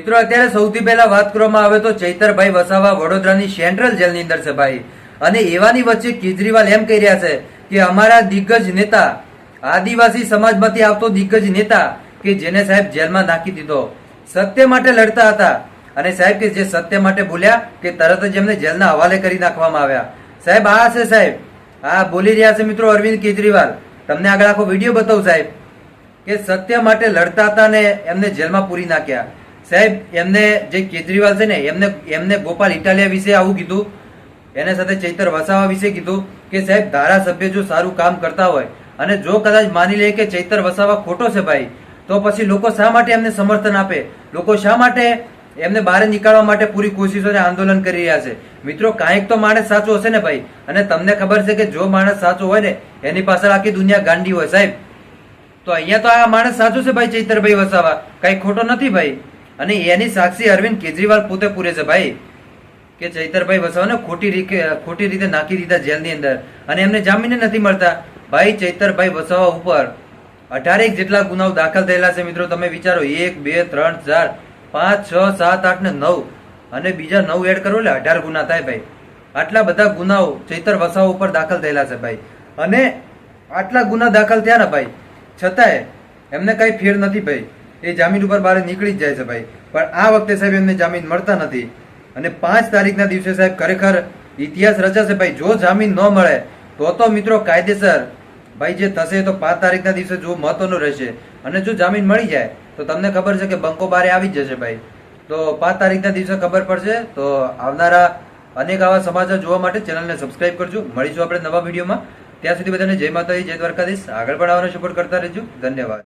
મિત્રો, અત્યારે સૌથી પહેલા વાત કરવામાં આવે તો ચૈતરભાઈ વસાવા વડોદરાની સેન્ટ્રલ જેલની અંદર છે ભાઈ. અને એવાની વચ્ચે કેજરીવાલ એમ કહી રહ્યા છે કે અમારા દિગ્ગજ નેતા, આદિવાસી સમાજમાંથી આવતો દિગ્ગજ નેતા કે જેને સાહેબ જેલમાં નાખી દીધો. સત્ય માટે લડતા હતા અને સાહેબ કે જે સત્ય માટે બોલ્યા કે તરત જ એમને જેલના હવાલે કરી નાખવામાં આવ્યા. સાહેબ, આ છે સાહેબ. આ બોલી રહ્યા છે મિત્રો અરવિંદ કેજરીવાલ. તમને આગળ આખો વીડિયો બતાવું સાહેબ કે સત્ય માટે લડતા હતા ને એમને જેલમાં પૂરી નાખ્યા. સાહેબ, એમને જે કેજરીવાલ છે ને, એમને એમને ગોપાલ ઇટાલિયા વિશે આવું કીધું, એના સાથે ચૈતર વસાવા વિશે કીધું કે, સાહેબ, ધારાસભ્ય જો સારું કામ કરતા હોય અને જો કદાચ માની લે કે ચૈતર વસાવા ખોટો છે ભાઈ, તો પછી લોકો શા માટે એમને સમર્થન આપે? લોકો શા માટે એમને બહાર નીકાળવા માટે પૂરી કોશિશો આંદોલન કરી રહ્યા છે? મિત્રો, કાંઈક તો માણસ સાચો હશે ને ભાઈ? અને તમને ખબર છે કે જો માણસ સાચો હોય ને, એની પાછળ આખી દુનિયા ગાંડી હોય, સાહેબ. તો અહીંયા તો આ માણસ સાચો છે ભાઈ ચૈતરભાઈ વસાવા? કઈ ખોટો નથી ભાઈ? અને એની સાક્ષી અરવિંદ કેજરીવાલ પોતે પૂરે છે ભાઈ. કે ચૈતરભાઈ વસાવાને ખોટી રીતે ખોટી રીતે નાખી દીધા જેલની અંદર. અને એમને જામીન નથી મળતા. ભાઈ, ચૈતરભાઈ વસાવા ઉપર અઢારેક જેટલા ગુનાઓ દાખલ થયેલા છે મિત્રો. તમે વિચારો, એક, બે, ત્રણ, ચાર, પાંચ, છ, સાત, આઠ ને નવ. અને બીજા નવ એડ કરો એટલે અઢાર ગુના થાય ભાઈ. આટલા બધા ગુનાઓ ચૈતર વસાવા ઉપર દાખલ થયેલા છે ભાઈ. અને આટલા ગુના દાખલ થયા ને ભાઈ. છતાંય એમને કઈ ફેર નથી ભાઈ. એ જામીન ઉપર બહાર નીકળી જ જાય છે ભાઈ. પણ આ વખતે સાહેબ એમને જામીન મળતા નથી. અને પાંચ તારીખના દિવસે સાહેબ ખરેખર ઇતિહાસ રચાશે ભાઈ. જો જામીન ન મળે, તો તો મિત્રો કાયદેસર ભાઈ જે થશે તો પાંચ તારીખના દિવસે જો મહત્વનું રહેશે. અને જો જામીન મળી જાય, તો તમને ખબર છે કે બંકો બારે આવી જ જશે ભાઈ. તો પાંચ તારીખના દિવસે ખબર પડશે, તો આવનારા અનેક આવા સમાચાર જોવા માટે ચેનલને સબસ્ક્રાઇબ કરજો. મળીશું આપણે નવા વિડીયોમાં. ત્યાં સુધી બધાને જય માતાજી, જય દ્વારકાધીશ. આગળ પણ આવવાનો સપોર્ટ કરતા રહેજો. ધન્યવાદ.